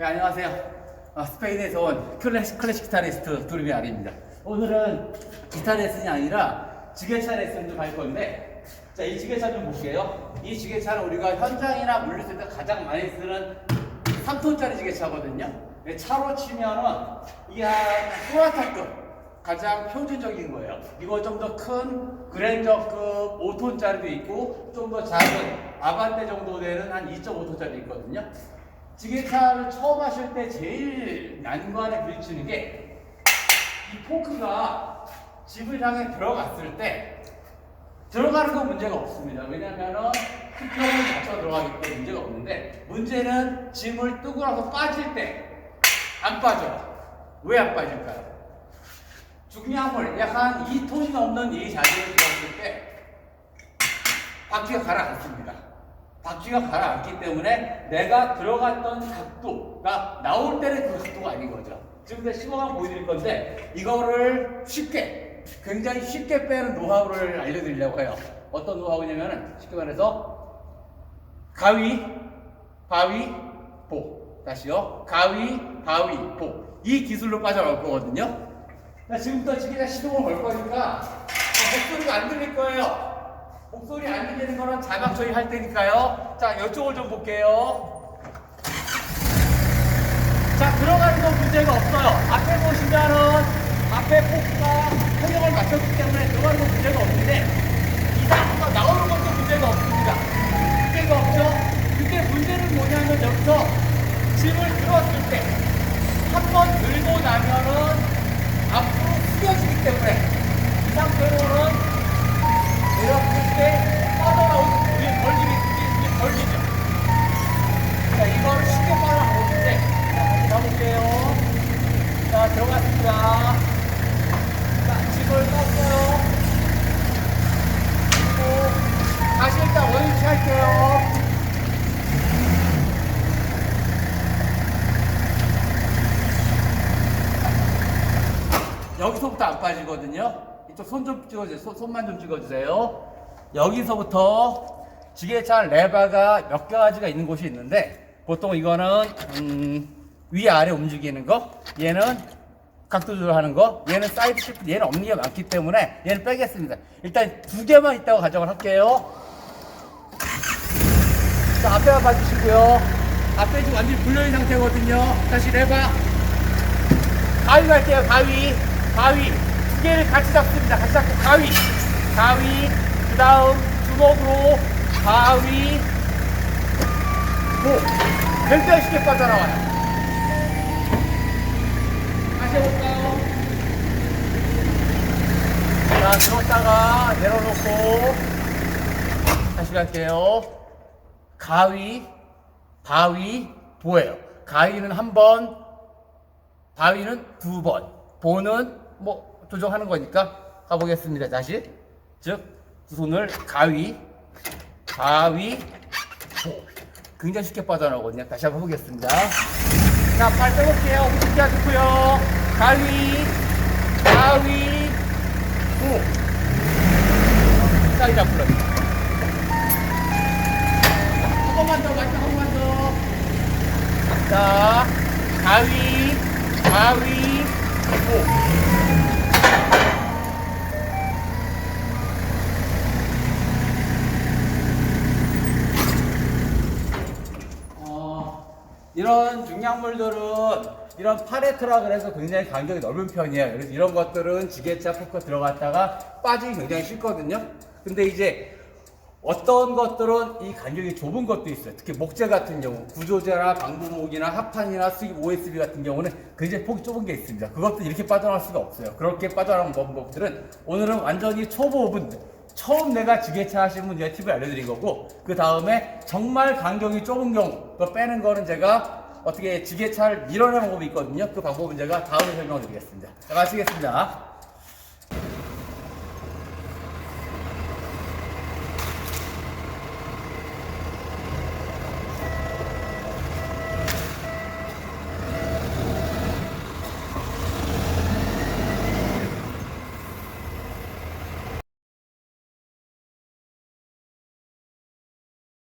네, 안녕하세요. 아, 스페인에서 온 클래식, 클래식 기타리스트 두르비 아리입니다. 오늘은 기타 레슨이 아니라 지게차 레슨을 갈 건데, 자, 이 지게차 좀 볼게요. 이 지게차는 우리가 현장이나 물리쓸 때 가장 많이 쓰는 3톤짜리 지게차거든요. 네, 차로 치면은 이게 한 소나타급 가장 표준적인 거예요. 이거 좀 더 큰 그랜저급 5톤짜리도 있고 좀 더 작은 아반떼 정도 되는 한 2.5톤짜리 있거든요. 지게차를 처음 하실 때 제일 난관에 부딪히는 게 이 포크가 집을 향해 들어갔을 때 들어가는 건 문제가 없습니다. 왜냐면은 수평을 맞춰 들어가기 때문에 문제가 없는데 문제는 짐을 뜨고 나서 빠질 때 안 빠져요. 왜안 빠질까요? 중량을 약 한 2톤이 넘는 이 자리에 들어갔을 때 바퀴가 가라앉습니다. 바퀴가 가라앉기 때문에 내가 들어갔던 각도가 나올 때는 그 각도가 아닌 거죠. 지금 제가 시범 보여드릴 건데 이거를 쉽게 굉장히 쉽게 빼는 노하우를 알려드리려고 해요. 어떤 노하우냐면은 쉽게 말해서 가위, 바위, 보. 다시요. 가위, 바위, 보. 이 기술로 빠져나올 거거든요. 자, 지금부터 지게차 시동을 걸 거니까 어, 목소리가 안 들릴 거예요. 목소리 안 들리는 거는 자막 처리 할 테니까요. 자, 이쪽을 좀 볼게요. 자, 들어가는 건 문제가 없어요. 앞에 보시면은 앞에 포크가 통역을 맞췄기 때문에 들어가는 건 문제가 없는데 여기서부터 안 빠지거든요. 이쪽 손 좀 찍어주세요. 손, 손만 좀 찍어주세요. 여기서부터 지게차 레바가 몇 가지가 있는 곳이 있는데 보통 이거는 음, 위아래 움직이는 거, 얘는 각도 조절하는 거, 얘는 사이드 시프트, 얘는 엄니가 많기 때문에 얘는 빼겠습니다. 일단 두 개만 있다고 가정을 할게요. 자, 앞에만 봐주시고요. 앞에 지금 완전히 불려있는 상태거든요. 다시 레바. 가위 갈게요, 가위. 가위. 두 개를 같이 잡습니다. 같이 잡고 가위. 가위. 그 다음 주먹으로 가위. 뭐, 굉장히 쉽게 빠져나와요. 다시 해볼까요? 자, 들었다가 내려놓고 다시 갈게요. 가위, 바위, 보예요. 가위는 한 번, 바위는 두 번, 보는 뭐 조정하는 거니까 가보겠습니다. 다시 즉 두 손을 가위, 바위, 보. 굉장히 쉽게 빠져나오거든요. 다시 한번 해보겠습니다. 자, 빨리 빼볼게요. 움직이지 않고요. 가위, 바위, 보. 자, 이제 불러요. 한 이런 중량물들은 이런 파레트라 그래서 굉장히 간격이 넓은 편이에요. 그래서 이런 것들은 지게차 포크 들어갔다가 빠지기 굉장히 쉽거든요. 근데 이제 어떤 것들은 이 간격이 좁은 것도 있어요. 특히 목재 같은 경우, 구조재나 방부목이나 합판이나 수입 OSB 같은 경우는 굉장히 폭이 좁은 게 있습니다. 그것도 이렇게 빠져나갈 수가 없어요. 그렇게 빠져나온 방법들은 오늘은 완전히 초보분, 처음 내가 지게차 하시는 분 제가 팁을 알려드린 거고, 그 다음에 정말 간격이 좁은 경우, 그 빼는 거는 제가 어떻게 지게차를 밀어내는 방법이 있거든요. 그 방법은 제가 다음에 설명을 드리겠습니다. 자, 마치겠습니다.